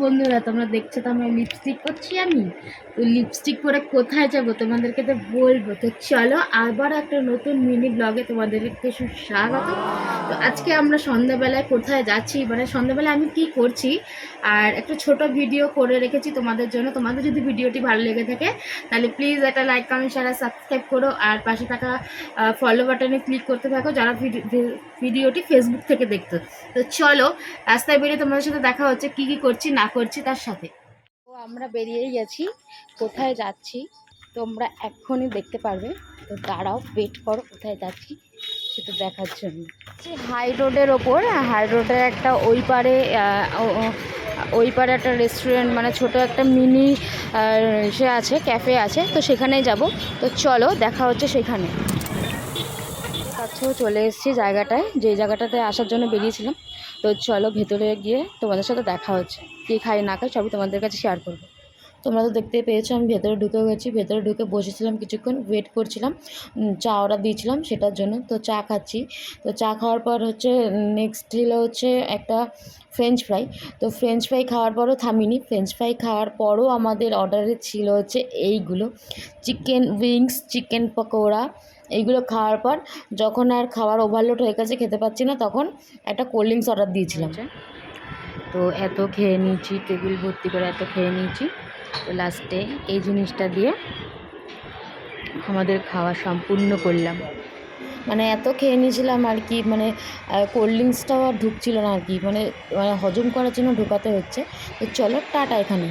বন্ধুরা, তোমরা দেখছ তো আমরা লিপস্টিক করছি আমি? তো লিপস্টিক পরে কোথায় যাব তোমাদেরকে তো বলব। তো চলো আবার একটা নতুন মিনি ব্লগে তোমাদেরকে সুস্বাগত তো আজকে আমরা সন্ধ্যাবেলায় কোথায় যাচ্ছি? মানে সন্ধ্যাবেলায় আমি কি করছি? আর একটা ছোট ভিডিও করে রেখেছি তোমাদের জন্য। তোমাদের যদি ভিডিওটি ভালো লেগে থাকে, তাহলে প্লিজ একটা লাইক কমেন্ট আর সাবস্ক্রাইব করো। আর পাশে থাকা ফলো বাটনে ক্লিক করতে থাকো যারা ভিডি- ভিডিওটি ফেসবুক থেকে দেখতো। তো চলো, রাস্তায় বেরিয়ে তোমাদের সাথে দেখা হচ্ছে, কি কি করছি, না করছি তার সাথে। তো আমরা বেরিয়েই গেছি, কোথায় যাচ্ছি তোমরা এক্ষুনি দেখতে পারবে। তো দাঁড়াও ওয়েট করো কোথায় যাচ্ছি সেটা দেখার জন্য। হাই রোডের ওপর। হাই রোডের একটা ওই পারে ওই পারে একটা রেস্টুরেন্ট মানে ছোট একটা মিনি সে আছে ক্যাফে আছে, তো সেখানেই যাব। তো চলো, দেখা হচ্ছে সেখানে। কাছেও চলে এসেছি জায়গাটায়, যে জায়গাটাতে আসার জন্য বেরিয়েছিলাম। তো চলো ভেতরে গিয়ে তোমাদের সাথে দেখা হচ্ছে। কী খাই না খাই সবই তোমাদের কাছে শেয়ার করব। তোমরা তো দেখতে পেয়েছ, আমি ভেতরে ঢুকে গেছি, ভেতরে ঢুকে বসেছিলাম কিছুক্ষণ ওয়েট করছিলাম চা অর্ডার দিয়েছিলাম সেটার জন্য, তো চা খাচ্ছি। তো চা খাওয়ার পর হচ্ছে নেক্সট হলো হচ্ছে একটা ফ্রেঞ্চ ফ্রাই তো ফ্রেঞ্চ ফ্রাই খাওয়ার পরও থামিনি ফ্রেঞ্চ ফ্রাই খাওয়ার পরও আমাদের অর্ডারে ছিল হচ্ছে এইগুলো চিকেন উইংস চিকেন পকোড়া, এইগুলো খাওয়ার পর যখন আর খাওয়ার ওভারলোড হয়ে গেছে, খেতে পাচ্ছি না, তখন একটা কোল্ড ড্রিঙ্কস অর্ডার দিয়েছিলাম। তো এত খেয়ে নিয়েছি টেবিল ভর্তি করে এত খেয়ে নিয়েছি। তো লাস্টে এই জিনিসটা দিয়ে আমাদের খাওয়া সম্পূর্ণ করলাম। মানে এত খেয়ে নিয়েছিলাম আর কি মানে কোল্ড ড্রিঙ্কসটাও আর ঢুকছিল না আর কি মানে মানে হজম করার জন্য ঢোকাতে হচ্ছে। তো চলো টাটা এখানে।